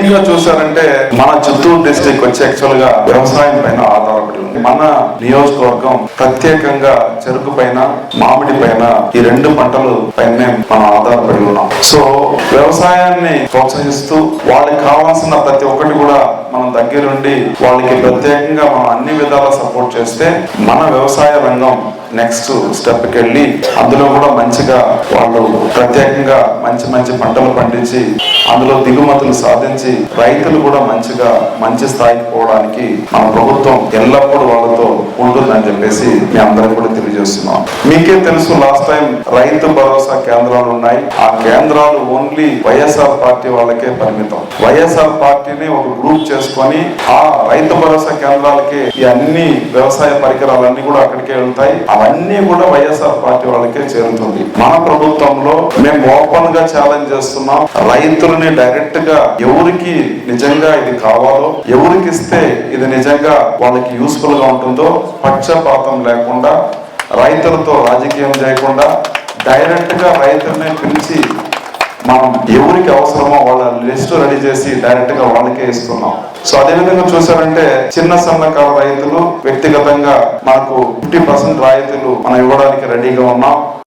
మెయిన్గా చూసారంటే మన చిత్తూరు డిస్టిక్ వచ్చి యాక్చువల్గా వ్యవసాయం పైన ఆధారపడి ఉంది. మన నియోజకవర్గం ప్రత్యేకంగా చెరుకు పైన మామిడి పైన ఈ రెండు పంటలు పైన మనం ఆధారపడి ఉన్నాం. సో వ్యవసాయాన్ని ప్రోత్సహిస్తూ వాళ్ళకి కావాల్సిన ప్రతి ఒక్కటి కూడా మనం దగ్గరుండి వాళ్ళకి ప్రత్యేకంగా మనం అన్ని విధాల సపోర్ట్ చేస్తే మన వ్యవసాయ రంగం నెక్స్ట్ స్టెప్కి వెళ్ళి అందులో కూడా మంచిగా వాళ్ళు ప్రత్యేకంగా మంచి మంచి పంటలు పండించి అందులో దిగుమతులు సాధించి రైతులు కూడా మంచిగా మంచి స్థాయికి పోవడానికి మన ప్రభుత్వం ఎల్లప్పుడూ వాళ్ళతో ఉంటుందని చెప్పేసి మీ అందరం కూడా తెలియజేస్తున్నాం. మీకే తెలుసు లాస్ట్ టైం రైతు భరోసా కేంద్రాలు ఉన్నాయి. ఆ కేంద్రాలు ఓన్లీ వైఎస్ఆర్ పార్టీ వాళ్ళకే పరిమితం. వైఎస్ఆర్ పార్టీని ఒక గ్రూప్ చేసుకొని ఆ రైతు భరోసా కేంద్రాలకి ఈ అన్ని వ్యవసాయ పరికరాలన్నీ కూడా అక్కడికే వెళ్తాయి. అవన్నీ కూడా వైఎస్ఆర్ పార్టీ వాళ్ళకే చేరుతుంది. మన ప్రభుత్వంలో మేము ఓపెన్గా ఛాలెంజ్ చేస్తున్నాం. రైతులని డైరెక్ట్గా ఎవరికి నిజంగా ఇది కావాలో ఎవరికి ఇస్తే ఇది నిజంగా వాళ్ళకి యూస్ఫుల్గా ఉంటుందో పక్షపాతం లేకుండా రైతులతో రాజకీయం చేయకుండా డైరెక్ట్గా రైతులనే రైతుల్ని పిలిచి మనం ఎవరికి అవసరమో వాళ్ళ లిస్ట్ రెడీ చేసి డైరెక్ట్గా వాళ్ళకే ఇస్తున్నాం. సో అదే విధంగా చూసారంటే చిన్న సన్నకారు రైతులు వ్యక్తిగతంగా మనకు ఫిఫ్టీ పర్సెంట్ రాయితీలు మనం ఇవ్వడానికి రెడీగా ఉన్నాం.